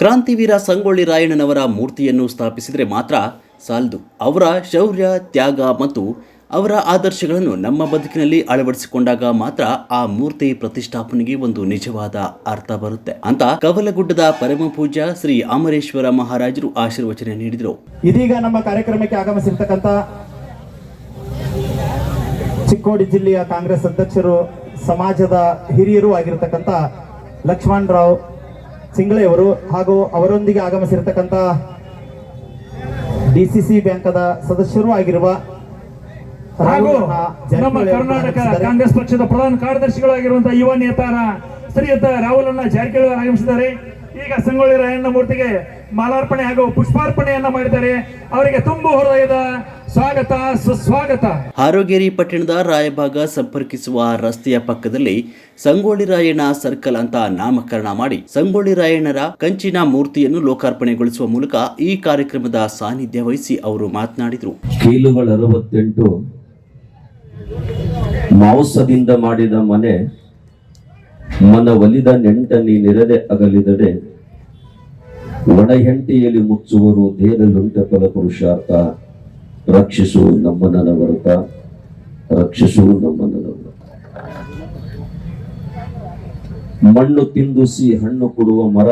ಕ್ರಾಂತಿವೀರ ಸಂಗೊಳ್ಳಿ ರಾಯಣ್ಣನವರ ಮೂರ್ತಿಯನ್ನು ಸ್ಥಾಪಿಸಿದರೆ ಮಾತ್ರ ಸಾಲದು. ಅವರ ಶೌರ್ಯ, ತ್ಯಾಗ ಮತ್ತು ಅವರ ಆದರ್ಶಗಳನ್ನು ನಮ್ಮ ಬದುಕಿನಲ್ಲಿ ಅಳವಡಿಸಿಕೊಂಡಾಗ ಮಾತ್ರ ಆ ಮೂರ್ತಿ ಪ್ರತಿಷ್ಠಾಪನೆಗೆ ಒಂದು ನಿಜವಾದ ಅರ್ಥ ಬರುತ್ತೆ ಅಂತ ಕವಲಗುಡ್ಡದ ಪರಮ ಶ್ರೀ ಅಮರೇಶ್ವರ ಮಹಾರಾಜರು ಆಶೀರ್ವಚನೆ ನೀಡಿದರು. ಇದೀಗ ನಮ್ಮ ಕಾರ್ಯಕ್ರಮಕ್ಕೆ ಆಗಮಿಸಿರ್ತಕ್ಕಂಥ ಚಿಕ್ಕೋಡಿ ಜಿಲ್ಲೆಯ ಕಾಂಗ್ರೆಸ್ ಅಧ್ಯಕ್ಷರು, ಸಮಾಜದ ಹಿರಿಯರು ಆಗಿರತಕ್ಕಂಥ ಲಕ್ಷ್ಮಣ್ ರಾವ್ ಸಿಂಗ್ಳೆಯವರು ಹಾಗೂ ಅವರೊಂದಿಗೆ ಆಗಮಿಸಿರ್ತಕ್ಕಂಥ ಡಿಸಿಸಿ ಬ್ಯಾಂಕದ ಸದಸ್ಯರು ಆಗಿರುವ ಹಾಗೂ ರಾಹುಲ್ ನಮ್ಮ ಕರ್ನಾಟಕ ಕಾಂಗ್ರೆಸ್ ಪಕ್ಷದ ಪ್ರಧಾನ ಕಾರ್ಯದರ್ಶಿಗಳಾಗಿರುವಂತಹ ಯುವ ನೇತಾರ ಶ್ರೀಯುತ ರಾಹುಲನ್ನ ಜಾರಕಿಹೊಳಿ ಅವರು ಆಗಮಿಸಿದ್ದಾರೆ. ಈಗ ಸಂಗೊಳ್ಳಿ ರಾಯಣ್ಣ ಮೂರ್ತಿಗೆ ಮಾಲಾರ್ಪಣೆ ಹಾಗೂ ಪುಷ್ಪಾರ್ಪಣೆಯನ್ನ ಮಾಡಿದ್ದಾರೆ. ಅವರಿಗೆ ತುಂಬು ಹೃದಯದ ಸ್ವಾಗತ ಸುಸ್ವಾಗತ. ಆರೋಗ್ಯರಿ ಪಟ್ಟಣದ ರಾಯಭಾಗ ಸಂಪರ್ಕಿಸುವ ರಸ್ತೆಯ ಪಕ್ಕದಲ್ಲಿ ಸಂಗೊಳ್ಳಿ ರಾಯಣ್ಣ ಸರ್ಕಲ್ ಅಂತ ನಾಮಕರಣ ಮಾಡಿ ಸಂಗೊಳ್ಳಿ ರಾಯಣ್ಣರ ಕಂಚಿನ ಮೂರ್ತಿಯನ್ನು ಲೋಕಾರ್ಪಣೆಗೊಳಿಸುವ ಮೂಲಕ ಈ ಕಾರ್ಯಕ್ರಮದ ಸಾನ್ನಿಧ್ಯ ವಹಿಸಿ ಅವರು ಮಾತನಾಡಿದರು. ಕೀಲುಗಳ ಅರವತ್ತೆಂಟು ಮಾಂಸದಿಂದ ಮಾಡಿದ ಮನೆ ಮನ ಒಲಿದ ನೆಂಟನಿ ನೀನಿರದೆ ಅಗಲಿದಡೆ. ಒಣ ಹೆಂಟಿಯಲ್ಲಿ ಮುಚ್ಚುವರು ದೇಹದಲ್ಲುಂಟ ಫಲ ಪುರುಷಾರ್ಥ. ರಕ್ಷಿಸು ನಮ್ಮ ನನವರತ ರಕ್ಷಿಸು ನಮ್ಮ ನನವರತ ಮಣ್ಣು ತಿಂದುಸಿ ಹಣ್ಣು ಕೊಡುವ ಮರ.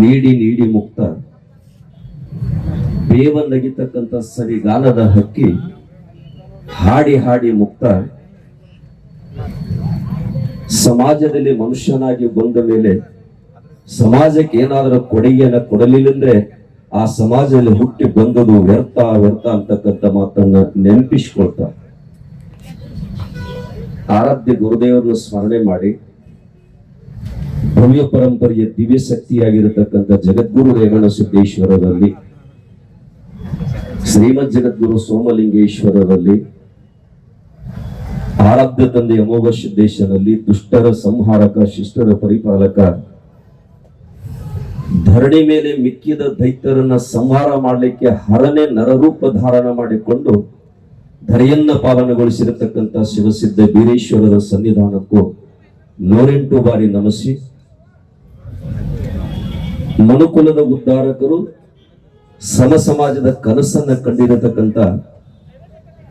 ನೀಡಿ ನೀಡಿ ಮುಕ್ತ. ಬೇವ ನಗಿತಕ್ಕಂಥ ಸರಿಗಾಲದ ಹಕ್ಕಿ. ಹಾಡಿ ಹಾಡಿ ಮುಕ್ತ. ಸಮಾಜದಲ್ಲಿ ಮನುಷ್ಯನಾಗಿ ಬಂದ ಮೇಲೆ ಸಮಾಜಕ್ಕೆ ಏನಾದರೂ ಕೊಡುಗೆಯನ್ನ ಕೊಡಲಿಲ್ಲಂದ್ರೆ ಆ ಸಮಾಜದಲ್ಲಿ ಹುಟ್ಟಿ ಬಂದದು ವ್ಯರ್ಥ ವ್ಯರ್ಥ ಅಂತಕ್ಕಂಥ ಮಾತನ್ನ ನೆನಪಿಸ್ಕೊಳ್ತಾ ಆರಾಧ್ಯ ಗುರುದೇವರನ್ನು ಸ್ಮರಣೆ ಮಾಡಿ ಭವ್ಯ ಪರಂಪರೆಯ ದಿವ್ಯ ಶಕ್ತಿಯಾಗಿರತಕ್ಕಂಥ ಜಗದ್ಗುರು ರೇವಣ ಸಿದ್ದೇಶ್ವರರಲ್ಲಿ, ಶ್ರೀಮದ್ ಜಗದ್ಗುರು ಸೋಮಲಿಂಗೇಶ್ವರರಲ್ಲಿ ಆರಾಧ್ಯ ತಂದೆ ಅಮೋಘ ಸಿದ್ದೇಶನಲ್ಲಿ ದುಷ್ಟರ ಸಂಹಾರಕ, ಶಿಷ್ಟರ ಪರಿಪಾಲಕ, ಧರಣಿ ಮೇಲೆ ಮಿಕ್ಕಿದ ದೈತ್ಯರನ್ನ ಸಂಹಾರ ಮಾಡಲಿಕ್ಕೆ ಹರನೆ ನರರೂಪ ಧಾರಣ ಮಾಡಿಕೊಂಡು ಧರೆಯನ್ನ ಪಾಲನೆಗೊಳಿಸಿರತಕ್ಕಂಥ ಶಿವಸಿದ್ಧ ಬೀರೇಶ್ವರರ ಸನ್ನಿಧಾನಕ್ಕೂ ನೂರೆಂಟು ಬಾರಿ ನಮಸಿ ಮನುಕುಲದ ಉದ್ಧಾರಕರು ಸಮ ಸಮಾಜದ ಕನಸನ್ನ ಕಂಡಿರತಕ್ಕಂಥ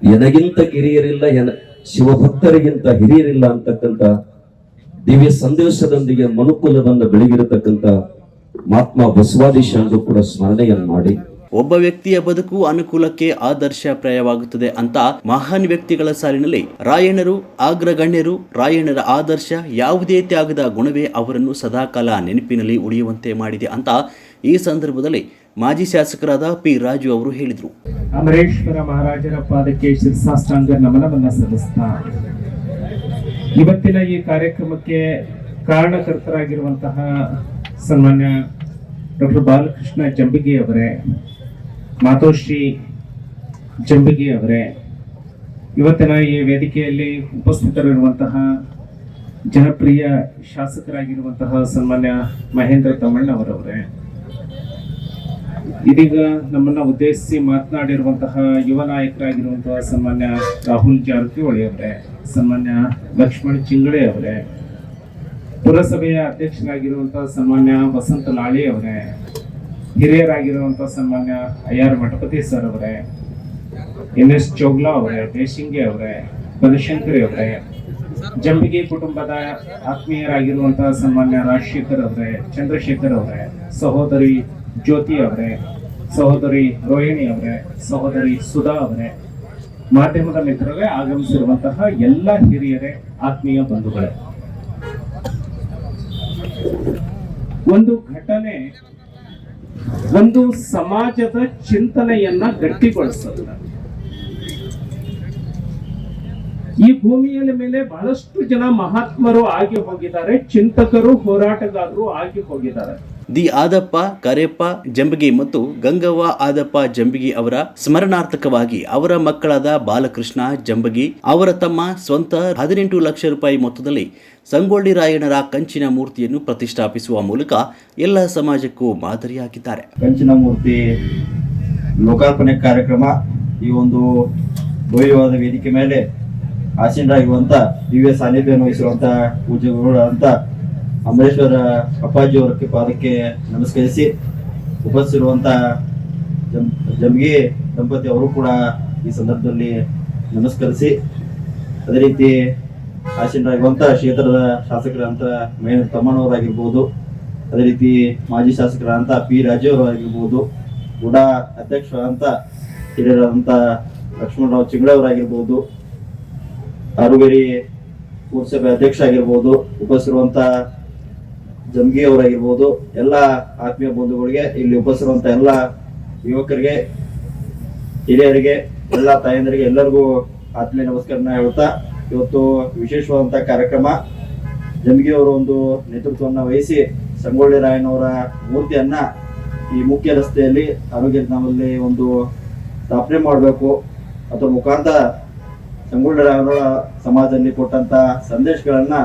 ಎನಗಿಂತ ಕಿರಿಯರಿಲ್ಲ ಎನ ಶಿವಭಕ್ತರಿಗಿಂತ ಹಿರಿಯರಿಲ್ಲ ಅಂತಕ್ಕಂಥ ದಿವ್ಯ ಸಂದೇಶದೊಂದಿಗೆ ಮನುಕುಲವನ್ನು ಬೆಳಗಿರತಕ್ಕಂಥ ಮಹಾತ್ಮ ಬಸವಾದಿ ಎಂದು ಕೂಡ ಸ್ಮರಣೆಯನ್ನು ಮಾಡಿ. ಒಬ್ಬ ವ್ಯಕ್ತಿಯ ಬದುಕು ಅನುಕೂಲಕ್ಕೆ ಆದರ್ಶಪ್ರಾಯವಾಗುತ್ತದೆ ಅಂತ ಮಹಾನ್ ವ್ಯಕ್ತಿಗಳ ಸಾಲಿನಲ್ಲಿ ರಾಯಣರು ಅಗ್ರಗಣ್ಯರು ರಾಯಣರ ಆದರ್ಶ ಯಾವುದೇ ತ್ಯಾಗದ ಗುಣವೇ ಅವರನ್ನು ಸದಾಕಾಲ ನೆನಪಿನಲ್ಲಿ ಉಳಿಯುವಂತೆ ಮಾಡಿದೆ ಅಂತ ಈ ಸಂದರ್ಭದಲ್ಲಿ ಮಾಜಿ ಶಾಸಕರಾದ ಪಿ ರಾಜು ಅವರು ಹೇಳಿದರು. ಅಮರೇಶ್ವರ ಮಹಾರಾಜರ ಪಾದಕ್ಕೆ ಶಿರಸಾಷ್ಟಾಂಗ ನಮನವನ್ನ ಸಲ್ಲಿಸ್ತಾ ಇವತ್ತಿನ ಈ ಕಾರ್ಯಕ್ರಮಕ್ಕೆ ಕಾರಣಕರ್ತರಾಗಿರುವಂತಹ ಸನ್ಮಾನ್ಯ ಡಾಕ್ಟರ್ ಬಾಲಕೃಷ್ಣ ಜಂಬಿಗೆ ಅವರೇ, ಮಾತೋಶ್ರೀ ಜಂಬಿಗೆ ಅವರೇ, ಇವತ್ತಿನ ಈ ವೇದಿಕೆಯಲ್ಲಿ ಉಪಸ್ಥಿತರಿರುವಂತಹ ಜನಪ್ರಿಯ ಶಾಸಕರಾಗಿರುವಂತಹ ಸನ್ಮಾನ್ಯ ಮಹೇಂದ್ರ ತಮ್ಮಣ್ಣವರವರೇ ಇದೀಗ ನಮ್ಮನ್ನ ಉದ್ದೇಶಿಸಿ ಮಾತನಾಡಿರುವಂತಹ ಯುವ ನಾಯಕರಾಗಿರುವಂತಹ ಸನ್ಮಾನ್ಯ ರಾಹುಲ್ ಜಾರಕಿಹೊಳಿ ಅವರೇ, ಸನ್ಮಾನ್ಯ ಲಕ್ಷ್ಮಣ್ ಚಿಂಗಳೆ ಅವರೇ, ಪುರಸಭೆಯ ಅಧ್ಯಕ್ಷರಾಗಿರುವಂತಹ ಸನ್ಮಾನ್ಯ ವಸಂತ ಲಾಳಿ ಅವರೇ, ಹಿರಿಯರಾಗಿರುವಂತಹ ಸನ್ಮಾನ್ಯ ಐ ಆರ್ ಮಠಪತಿ ಸರ್ ಅವರೇ, ಎನ್ ಎಸ್ ಚೋಗ್ಲಾ ಅವರೇ, ದೇಶಿಂಗೆ ಅವರೇ, ಬನಶಂಕರಿ ಅವರೇ, ಜಂಬಿಗೆ ಕುಟುಂಬದ ಆತ್ಮೀಯರಾಗಿರುವಂತಹ ಸನ್ಮಾನ್ಯ ರಾಜಶೇಖರ್ ಅವರೇ, ಚಂದ್ರಶೇಖರ್ ಅವರೇ, ಸಹೋದರಿ ಜ್ಯೋತಿ ಅವರೇ, ಸಹೋದರಿ ರೋಹಿಣಿ ಅವರೇ, ಸಹೋದರಿ ಸುಧಾ ಅವರೇ, ಮಾಧ್ಯಮದ ಮಿತ್ರರೇ ಆಗಮಿಸಿರುವಂತಹ ಎಲ್ಲ ಹಿರಿಯರೇ, ಆತ್ಮೀಯ ಬಂಧುಗಳೇ. ಒಂದು ಘಟನೆ ಒಂದು ಸಮಾಜದ ಚಿಂತನೆಯನ್ನ ಗಟ್ಟಿಗೊಳಿಸುತ್ತದೆ ಈ ಭೂಮಿಯ ಮೇಲೆ ಬಹಳಷ್ಟು ಜನ ಮಹಾತ್ಮರು ಆಗಿ ಹೋಗಿದ್ದಾರೆ, ಚಿಂತಕರು, ಹೋರಾಟಗಾರರು ಆಗಿ ಹೋಗಿದ್ದಾರೆ. ದಿ ಆದಪ್ಪ, ಕರೆಪ್ಪ, ಜಂಬಗಿ ಮತ್ತು ಗಂಗವ್ವ ಆದಪ್ಪ, ಜಂಬಗಿ ಅವರ ಸ್ಮರಣಾರ್ಥಕವಾಗಿ ಅವರ ಮಕ್ಕಳಾದ ಬಾಲಕೃಷ್ಣ, ಜಂಬಗಿ ಅವರ ತಮ್ಮ ಸ್ವಂತ ಹದಿನೆಂಟು ಲಕ್ಷ ರೂಪಾಯಿ ಮೊತ್ತದಲ್ಲಿ ಸಂಗೊಳ್ಳಿ ರಾಯಣ್ಣರ ಕಂಚಿನ ಮೂರ್ತಿಯನ್ನು ಪ್ರತಿಷ್ಠಾಪಿಸುವ ಮೂಲಕ ಎಲ್ಲ ಸಮಾಜಕ್ಕೂ ಮಾದರಿಯಾಗಿದ್ದಾರೆ. ಕಂಚಿನ ಮೂರ್ತಿ ಲೋಕಾರ್ಪಣೆ ಕಾರ್ಯಕ್ರಮ ಈ ಒಂದು ಭವ್ಯವಾದ ವೇದಿಕೆ ಮೇಲೆ ಆಸೀನರಾಗಿರುವಂತ ದಿವ್ಯ ಸಾನ್ನಿಧ್ಯವನ್ನು ಪೂಜೆ ಪೂಜ್ಯರುಗಳಾದಂತ ಅಮರೇಶ್ವರ ಅಪ್ಪಾಜಿ ಅವರ ಪಾದಕ್ಕೆ ನಮಸ್ಕರಿಸಿ ಉಪಸ್ಥಿರುವಂತ ಜಮ್ ಜಮ್ಗಿ ದಂಪತಿ ಅವರು ಕೂಡ ಈ ಸಂದರ್ಭದಲ್ಲಿ ನಮಸ್ಕರಿಸಿ, ಅದೇ ರೀತಿ ಆಸೀನರಾಗಿರುವಂತ ಕ್ಷೇತ್ರದ ಶಾಸಕರಂತ ಮಹೇಂದ್ರ ತಮ್ಮಣ್ಣವರಾಗಿರ್ಬೋದು, ಅದೇ ರೀತಿ ಮಾಜಿ ಶಾಸಕರಾದಂತ ಪಿ ರಾಜು ಅವರಾಗಿರ್ಬೋದು ಉಡಾ ಅಧ್ಯಕ್ಷರಾದಂತ ಹಿರಿಯರಾದಂತ ಲಕ್ಷ್ಮಣರಾವ್ ಚಿಂಗ್ಳೆ ಅವರಾಗಿರ್ಬೋದು ಆರುಗೇರಿ ಪುರಸಭೆ ಅಧ್ಯಕ್ಷ ಆಗಿರ್ಬೋದು ಉಪಸ್ಥಿರುವಂತ ಜಮ್ಗಿ ಅವರಾಗಿರ್ಬೋದು ಎಲ್ಲ ಆತ್ಮೀಯ ಬಂಧುಗಳಿಗೆ, ಇಲ್ಲಿ ಉಪಸ್ಥಿರುವಂತ ಎಲ್ಲ ಯುವಕರಿಗೆ, ಹಿರಿಯರಿಗೆ, ಎಲ್ಲ ತಾಯಂದರಿಗೆ ಎಲ್ಲರಿಗೂ ಆತ್ಮೀಯ ನಮಸ್ಕಾರನ ಹೇಳ್ತಾ, ಇವತ್ತು ವಿಶೇಷವಾದಂತ ಕಾರ್ಯಕ್ರಮ ಜಮ್ಗಿ ಅವರ ಒಂದು ನೇತೃತ್ವವನ್ನು ವಹಿಸಿ ಸಂಗೊಳ್ಳಿ ರಾಯನವರ ಮೂರ್ತಿಯನ್ನ ಈ ಮುಖ್ಯ ರಸ್ತೆಯಲ್ಲಿ ಆರೋಗ್ಯ ನಮ್ಮಲ್ಲಿ ಒಂದು ಸ್ಥಾಪನೆ ಮಾಡಬೇಕು. ಅದರ ಮುಖಾಂತರ ಸಂಗೊಳ್ಳಿ ರಾಯನವರ ಸಮಾಜದಲ್ಲಿ ಕೊಟ್ಟಂತ ಸಂದೇಶಗಳನ್ನ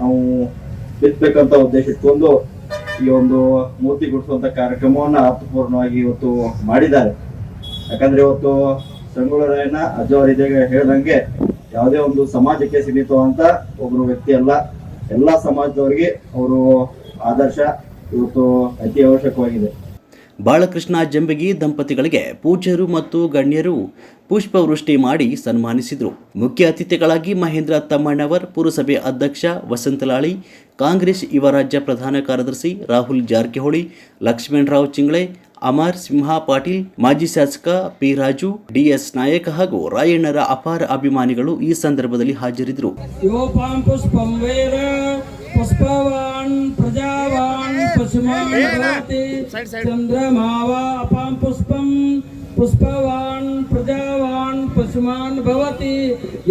ನಾವು ಬಿತ್ತಬೇಕಂತ ಉದ್ದೇಶ ಇಟ್ಕೊಂಡು ಈ ಒಂದು ಮೂರ್ತಿ ಗುಡಿಸುವಂತ ಕಾರ್ಯಕ್ರಮವನ್ನ ಅರ್ಥಪೂರ್ಣವಾಗಿ ಇವತ್ತು ಮಾಡಿದ್ದಾರೆ. ಯಾಕಂದ್ರೆ ಇವತ್ತು ಸಂಗೊಳ್ಳರಾಯಣ್ಣ ಅಜ್ಜವರ ಇದೇ ಹೇಳ್ದಂಗೆ ಯಾವುದೇ ಒಂದು ಸಮಾಜಕ್ಕೆ ಸೀಮಿತವಂತ ಒಬ್ರು ವ್ಯಕ್ತಿ ಅಲ್ಲ, ಎಲ್ಲಾ ಸಮಾಜದವರಿಗೆ ಅವರು ಆದರ್ಶ ಇವತ್ತು ಅತಿ ಅವಶ್ಯಕವಾಗಿದೆ ಬಾಳಕೃಷ್ಣ ಜಂಬಗಿ ದಂಪತಿಗಳಿಗೆ ಪೂಜ್ಯರು ಮತ್ತು ಗಣ್ಯರು ಪುಷ್ಪವೃಷ್ಟಿ ಮಾಡಿ ಸನ್ಮಾನಿಸಿದರು. ಮುಖ್ಯ ಅತಿಥಿಗಳಾಗಿ ಮಹೇಂದ್ರ ತಮ್ಮಣ್ಣವರ್, ಪುರಸಭೆ ಅಧ್ಯಕ್ಷ ವಸಂತಲಾಳಿ, ಕಾಂಗ್ರೆಸ್ ಯುವ ರಾಜ್ಯ ಪ್ರಧಾನ ಕಾರ್ಯದರ್ಶಿ ರಾಹುಲ್ ಜಾರಕಿಹೊಳಿ, ಲಕ್ಷ್ಮಣರಾವ್ ಚಿಂಗ್ಳೆ, ಅಮರ್ ಸಿಂಹ ಪಾಟೀಲ್, ಮಾಜಿ ಶಾಸಕ ಪಿ ರಾಜು ಡಿಎಸ್ ನಾಯಕ ಹಾಗೂ ರಾಯಣ್ಣರ ಅಪಾರ ಅಭಿಮಾನಿಗಳು ಈ ಸಂದರ್ಭದಲ್ಲಿ ಹಾಜರಿದ್ದರು. ಪಶುಮಾನ್ ಭವತಿ ಚಂದ್ರಮಾವ ಅಪಾಂ ಪುಷ್ಪಂ ಪುಷ್ಪವಾನ್ ಪ್ರಜಾವಾನ್ ಪಶುಮಾನ್ ಭವತಿ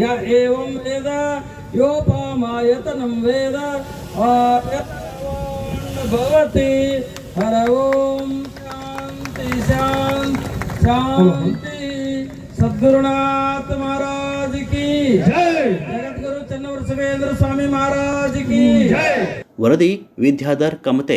ಯ ಏವಂ ವೇದ ಯೋಪಾಮಾಯತನಂ ವೇದ ಆಯತನವಾನ್ ಭವತಿ ಹರ ಓಂ ಶಾಂತಿ ಶಾಂತಿ ಶಾಂತಿ सद्गुरुनाथ महाराज की जय जगत गुरु चन्नवर सुखेंद्र स्वामी महाराज की जय ವರದಿ ವಿದ್ಯಾಧರ್ ಕಮತೆ